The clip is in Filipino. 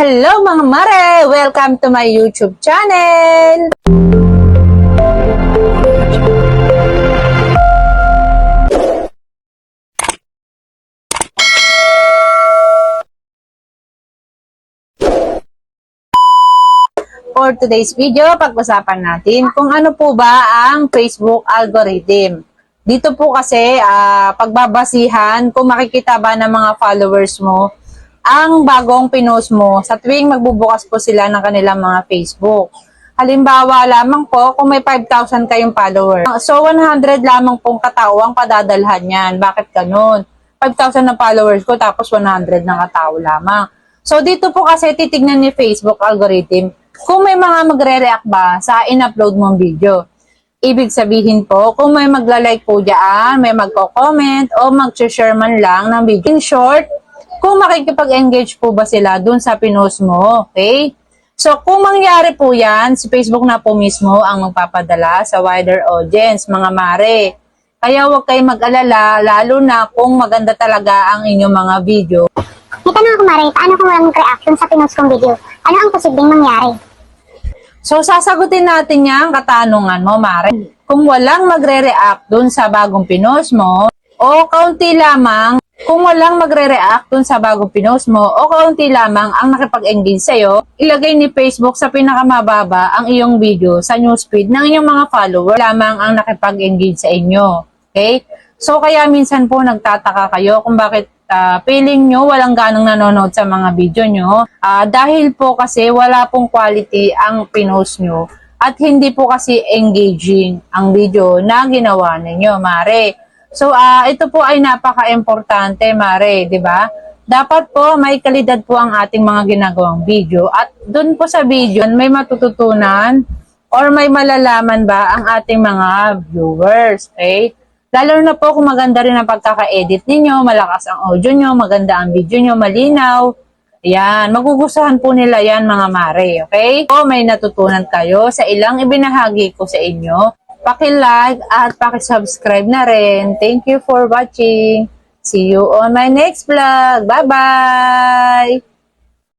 Hello mga mare! Welcome to my YouTube channel! For today's video, pag-usapan natin kung ano po ba ang Facebook algorithm. Dito po kasi, ah, pagbabasihan, kung makikita ba ng mga followers mo, ang bagong pinost mo sa tuwing magbubukas po sila ng kanilang mga Facebook. Halimbawa lamang po, kung may 5,000 kayong follower. So, 100 lamang pong katao ang padadalhan yan. Bakit ganun? 5,000 na followers ko, tapos 100 na katao lamang. So, dito po kasi titignan ni Facebook algorithm kung may mga magre-react ba sa in-upload mong video. Ibig sabihin po, kung may magla-like po dyan, may magko-comment, o mag-share man lang ng video. In short, kung makikipag-engage po ba sila dun sa pinost mo, okay? So, kung mangyari po yan, si Facebook na po mismo ang magpapadala sa wider audience, mga mare. Kaya huwag kayong mag-alala, lalo na kung maganda talaga ang inyong mga video. May tanong ako, Mare, paano kung walang reaction sa pinost kong video? Ano ang posibleng mangyari? So, sasagutin natin yan, katanungan mo, Mare. Kung walang magre-react dun sa bagong pinost mo, o kaunti lamang, kung walang magre-react dun sa bagong pinost mo, o kaunti lamang ang nakipag-engage sa'yo, ilagay ni Facebook sa pinakamababa ang iyong video sa newsfeed ng inyong mga follower lamang ang nakipag-engage sa inyo. Okay? So, kaya minsan po nagtataka kayo kung bakit ah, feeling nyo walang ganong nanonood sa mga video nyo. Ah, dahil po kasi wala pong quality ang pinost nyo at hindi po kasi engaging ang video na ginawa ninyo, Mare. So, ah, ito po ay napaka-importante, Mare, di ba? Dapat po may kalidad po ang ating mga ginagawang video at doon po sa video may matututunan or may malalaman ba ang ating mga viewers, okay? Lalo na po kung maganda rin ang pagkaka-edit ninyo, malakas ang audio nyo, maganda ang video nyo, malinaw. Yan, magugustuhan po nila yan mga mare, okay? O may natutunan kayo sa ilang ibinahagi ko sa inyo. Paki-like at paki-subscribe na rin. Thank you for watching. See you on my next vlog. Bye-bye!